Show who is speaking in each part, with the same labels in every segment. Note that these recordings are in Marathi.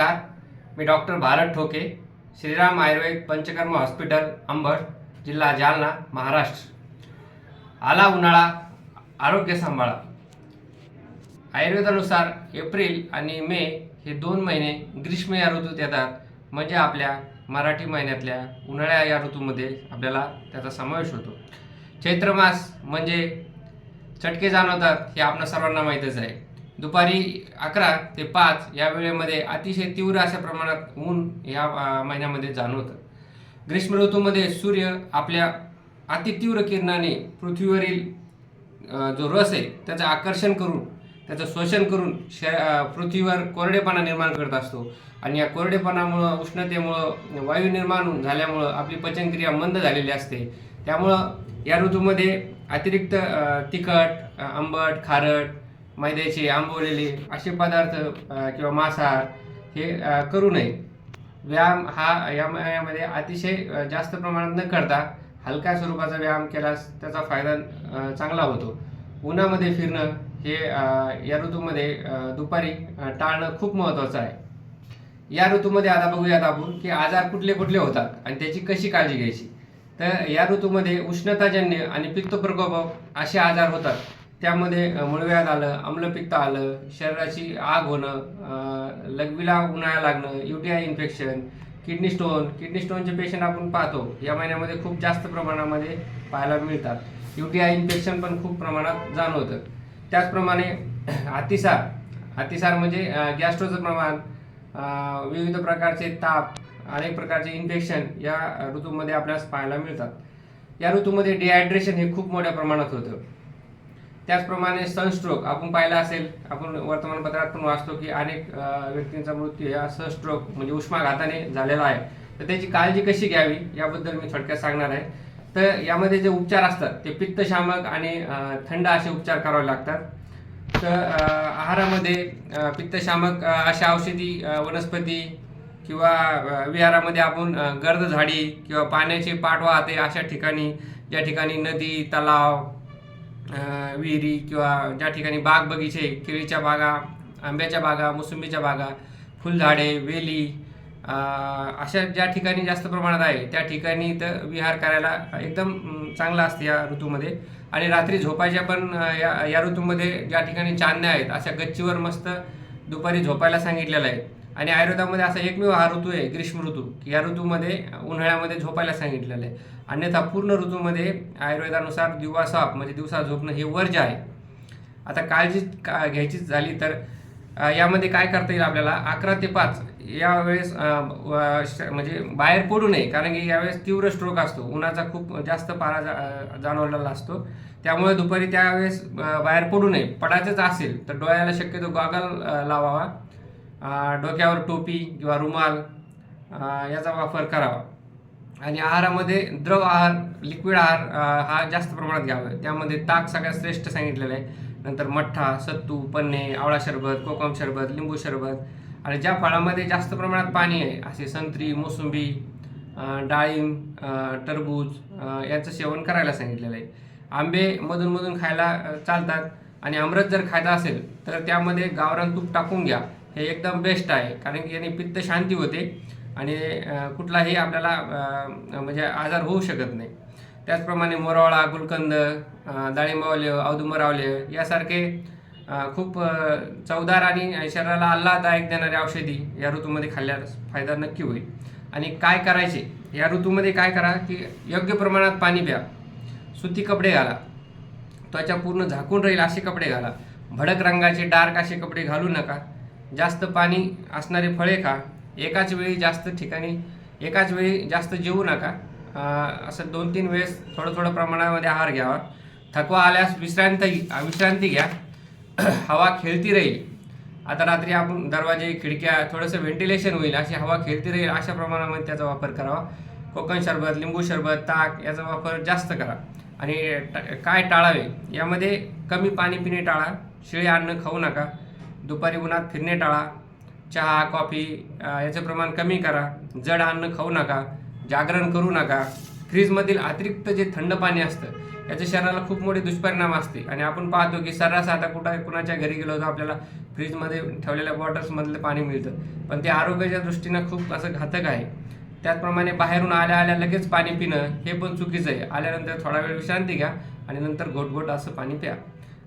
Speaker 1: नमस्कार. मी डॉक्टर भारत ठोके श्रीराम आयुर्वेद पंचकर्म हॉस्पिटल अंबड जिल्हा जालना महाराष्ट्र. आला उन्हाळा आरोग्य सांभाळा. आयुर्वेदानुसार एप्रिल आणि मे हे दोन महिने ग्रीष्म या ऋतूत येतात. म्हणजे आपल्या मराठी महिन्यातल्या उन्हाळ्या या ऋतूमध्ये आपल्याला त्याचा समावेश होतो. चैत्र मास म्हणजे चटके जाणवतात हे आपल्या सर्वांना माहीतच आहे. दुपारी अकरा ते पाच या वेळेमध्ये अतिशय तीव्र अशा प्रमाणात ऊन या महिन्यामध्ये जाणवतं. ग्रीष्म ऋतूमध्ये सूर्य आपल्या अतितीव्र किरणाने पृथ्वीवरील जो रस आहे त्याचं आकर्षण करून त्याचं शोषण करून श पृथ्वीवर कोरडेपणा निर्माण करत असतो. आणि या कोरडेपणामुळं उष्णतेमुळं वायू निर्माण झाल्यामुळं आपली पचनक्रिया मंद झालेली असते. त्यामुळं या ऋतूमध्ये अतिरिक्त तिखट आंबट खारट मैद्याचे आंबवलेले असे पदार्थ किंवा मांसाहार हे करू नये. व्यायाम हा यामध्ये अतिशय जास्त प्रमाणात न करता हलक्या स्वरूपाचा व्यायाम केल्यास त्याचा फायदा चांगला होतो. उन्हामध्ये फिरणं हे या ऋतूमध्ये दुपारी टाळणं खूप महत्त्वाचं आहे. या ऋतूमध्ये आता बघूयात आपण की आजार कुठले कुठले होतात आणि त्याची कशी काळजी घ्यायची. तर या ऋतूमध्ये उष्णताजन्य आणि पित्त प्रकोप असे आजार होतात. त्यामध्ये मुळव्याध आलं आम्लपित्त आलं शरीराची आग होणं लघवीला उन्हाळा लागणं UTI infection kidney stone kidney स्टोनचे patient आपण पाहतो या महिन्यामध्ये खूप जास्त प्रमाणामध्ये पाहायला मिळतात. युटीआय इन्फेक्शन पण खूप प्रमाणात जाणवतं. त्याचप्रमाणे अतिसार. अतिसार म्हणजे गॅस्ट्रोचं प्रमाण विविध प्रकारचे ताप अनेक प्रकारचे इन्फेक्शन या ऋतूमध्ये आपल्याला पाहायला मिळतात. या ऋतूमध्ये डिहायड्रेशन हे खूप मोठ्या प्रमाणात होतं. त्याचप्रमाणे सनस्ट्रोक आपण पाहिलं असेल आपण वर्तमानपत्रात पण वाचतो की अनेक व्यक्तींचा मृत्यू या सनस्ट्रोक म्हणजे उष्माघाताने झालेला आहे. तर त्याची काळजी कशी घ्यावी याबद्दल मी थोडक्यात सांगणार आहे. तर यामध्ये जे उपचार असतात ते पित्तशामक आणि थंड असे उपचार करावे लागतात. तर आहारामध्ये पित्तशामक अशा औषधी वनस्पती किंवा विहारामध्ये आपण गर्द झाडी किंवा पाण्याचे पाठ वाहते अशा ठिकाणी ज्या ठिकाणी नदी तलाव विहिरी किंवा ज्या ठिकाणी बाग बगीचे केळीच्या बागा आंब्याच्या बागा मोसंबीच्या बागा फुलझाडे वेली अशा ज्या ठिकाणी जास्त प्रमाणात आहे त्या ठिकाणी तर विहार करायला एकदम चांगला असते या ऋतूमध्ये. आणि रात्री झोपायच्या पण या या ऋतूमध्ये ज्या ठिकाणी चांदण्या आहेत अशा गच्चीवर मस्त दुपारी झोपायला सांगितलेलं आहे. आणि आयुर्वेदामध्ये असा एकमेव हा ऋतू आहे ग्रीष्म ऋतू. की या ऋतूमध्ये उन्हाळ्यामध्ये झोपायला सांगितलेलं आहे. अन्यथा पूर्ण ऋतूमध्ये आयुर्वेदानुसार दिवा साप म्हणजे दिवसा झोपणं हे वर्ज आहे. आता काळजी का घ्यायचीच झाली तर यामध्ये काय करता येईल आपल्याला? अकरा ते पाच. यावेळेस श- म्हणजे बाहेर पडू नये. कारण की यावेळेस तीव्र स्ट्रोक असतो. उन्हाचा खूप जास्त पारा जा जाणवलेला असतो. त्यामुळे दुपारी त्यावेळेस बाहेर पडू नये. पडायचंच असेल तर डोळ्याला शक्यतो गॉगल लावावा. डोक्यावर टोपी किंवा रुमाल याचा वापर करावा. आणि आहारामध्ये द्रव आहार लिक्विड आहार हा जास्त प्रमाणात घ्यावा. त्यामध्ये ताक सगळ्यात श्रेष्ठ सांगितलेलं आहे. नंतर मठ्ठा सत्तू पन्ने आवळा सरबत कोकम सरबत लिंबू सरबत आणि ज्या फळामध्ये जास्त प्रमाणात पाणी आहे असे संत्री मोसंबी डाळिंब टरबूज याचं सेवन करायला सांगितलेलं आहे. आंबे मधून खायला चालतात. आणि अमृत जर खायचा असेल तर त्यामध्ये गावरान तूप टाकून घ्या. हे एकदम बेस्ट आहे. कारण की याने पित्त शांती होते आणि कुठलाही आपल्याला म्हणजे आजार होऊ शकत नाही. त्याचप्रमाणे मोरावळा गुलकंद अ, डाळिंबावले औदुंबरावले यासारखे खूप चवदार आणि शरीराला आल्हाददायक देणारे औषधी या ऋतूमध्ये खाल्ल्यास फायदा नक्की होईल. आणि काय करायचे? या ऋतूमध्ये काय करा की योग्य प्रमाणात पाणी प्या. सुती कपडे घाला. त्वचा पूर्ण झाकून राहील असे कपडे घाला. भडक रंगाचे डार्क असे कपडे घालू नका. जास्त पाणी असणारे फळे खा. एकाच वेळी जास्त ठिकाणी एकाच वेळी जास्त जेवू नका. असं दोन तीन वेळेस थोडं थोडं प्रमाणामध्ये आहार घ्यावा. थकवा आल्यास विश्रांती विश्रांती घ्या. हवा खेळती राहील. आता रात्री आपण दरवाजे खिडक्या थोडंसं व्हेंटिलेशन होईल. अशी हवा खेळती राहील अशा प्रमाणामध्ये त्याचा वापर करावा. कोकण सरबत लिंबू सरबत ताक याचा वापर जास्त करा. आणि ट- काय टाळावे? यामध्ये कमी पाणी पिणे टाळा. शिळे अन्न खाऊ नका. दुपारी उन्हात फिरणे टाळा चहा कॉफी याचे प्रमाण कमी करा जड अन्न खाऊ नका जागरण करू नका. फ्रीजमधील अतिरिक्त जे थंड पाणी असतं याचे शरीराला खूप मोठे दुष्परिणाम असते आणि आपण पाहतो की सर्रास आता कुठं कुणाच्या घरी गेलो तर आपल्याला फ्रीजमध्ये ठेवलेल्या बॉटल्समधलं पाणी मिळतं. पण ते आरोग्याच्या दृष्टीनं खूप असं घातक आहे. त्याचप्रमाणे बाहेरून आल्या आल्या लगेच पाणी पिणं हे पण चुकीचं आहे. आल्यानंतर थोडा वेळ विश्रांती घ्या आणि नंतर घोटघोट असं पाणी प्या.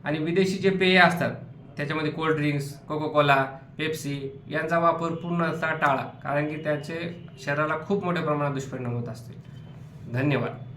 Speaker 1: आणि विदेशी जे पेये असतात त्याच्यामध्ये कोल्ड ड्रिंक्स कोकोकोला पेप्सी यांचा वापर पूर्णतः टाळा. कारण की त्याचे शरीराला खूप मोठ्या प्रमाणात दुष्परिणाम होत असतील. धन्यवाद.